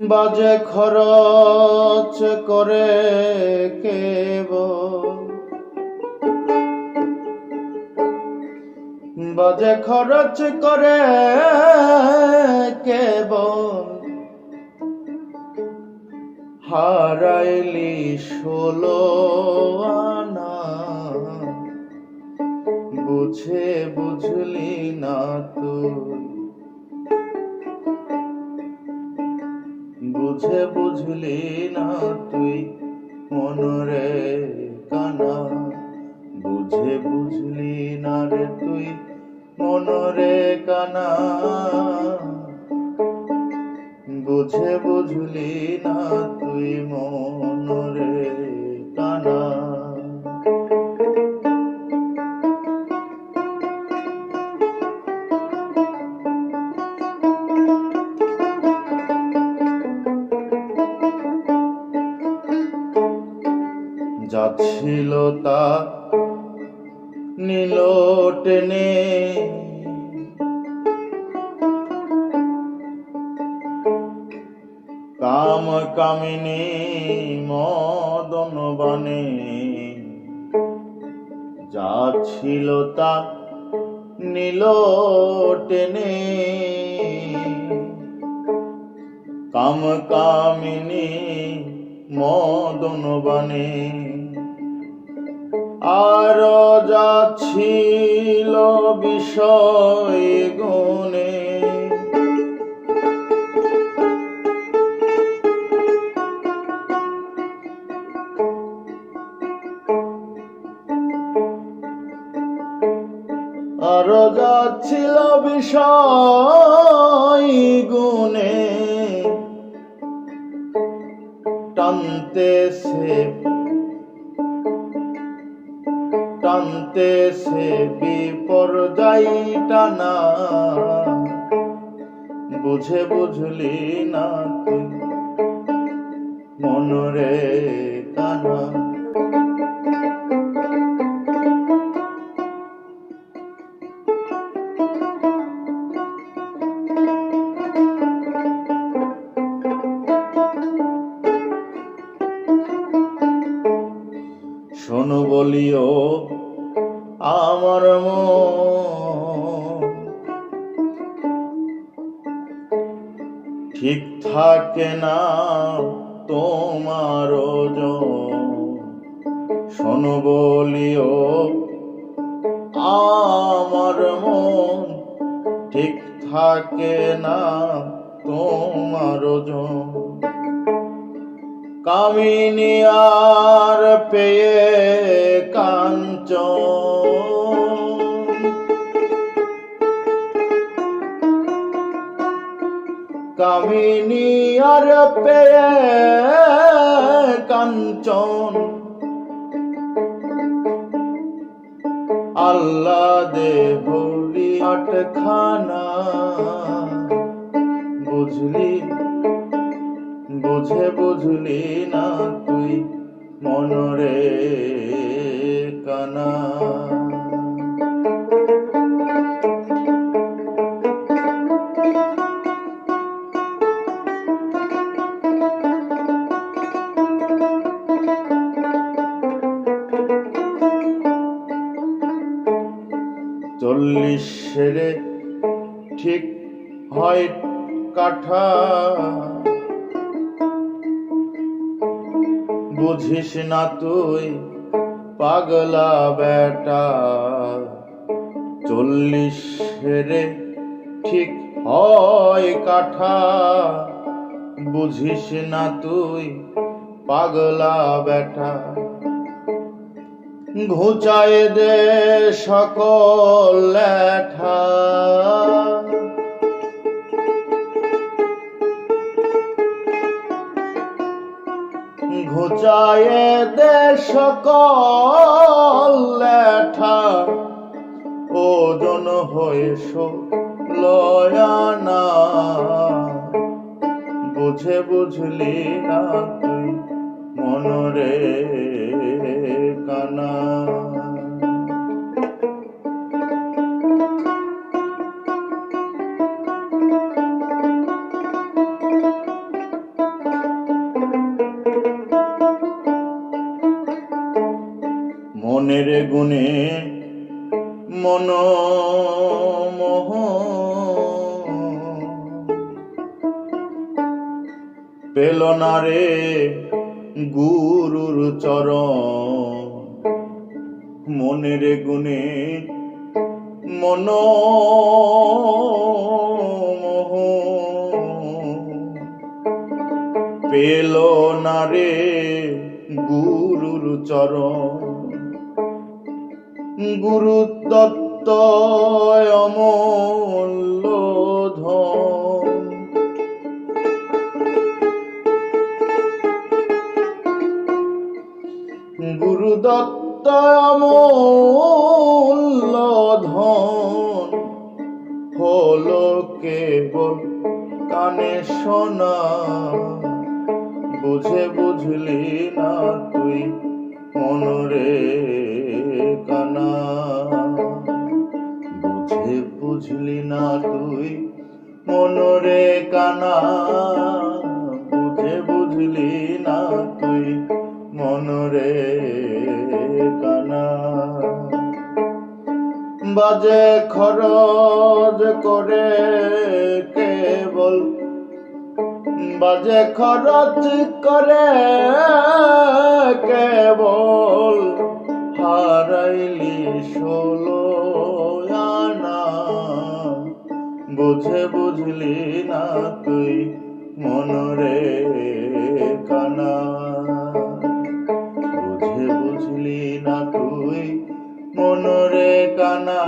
বাজে খরচ করে কেব বাজে খরচ করে কেব হারাইলি ষোলো আনা। বুঝে বুঝলি না তুই। বুঝে বুঝলি না তুই? মনরে কানা। বুঝে বুঝলি না রে তুই? মনরে কানা। বুঝে বুঝলি না তুই? মনরে কানা। যাচ্ছিল তা নীল টেনে কাম কামিনী মদন বনে। যাচ্ছিল তা নীল টেনে কাম কামিনী মদন বনে। আর যাচ্ছিল বিষয় গুণে। আর যাচ্ছিল বিষয় গুণে। টানতে সে টানতে সে বিপর্যয় টানা বুঝে বুঝলি না মনরে কানা। শোনো বলিও মন ঠিক থাকে না তোমার শোনো বলিও, আমার মন ঠিক থাকে না তোমার কামিনী আর পেয়ে পেয়ে কাঞ্চন। আল্লাহ দে হলি আটখানা। বুঝলি বুঝে বুঝলি না তুই মনরে কানা। চল্লিশ সেরে ঠিক হয় কাঠা। বুঝিস না তুই পাগলা বেটা চল্লিশ রে ঠিক হয় কাঠা। বুঝিস না তুই পাগলা বেটা ঘুচায় দে সকল লেঠা। ঘুচায় দে সকল লেঠা। ওজন হয়ে লয়ানা বুঝে বুঝলি না তুই মনরে। না। মনের গুণে মন মোহ। পেল না রে গুরুর চরণ। মনের গুণে মন পেল না রে গুরুর চরণ। গুরু দত্ত অমূল্য ধন। গুরু দত্ত অমূল্য ধন হলো কেবল কানে শোনা। বুঝে বুঝলি না তুই মনরে কানা। বুঝে বুঝলি না তুই মনরে কানা। বুঝে বুঝলি না তুই মনরে বাজে খরচ করে কেবল। বাজে খরচ করে কেবল। হারাইলি ষোলো আনা। বুঝে বুঝলি না তুই মনরে কানা। মনরে কানা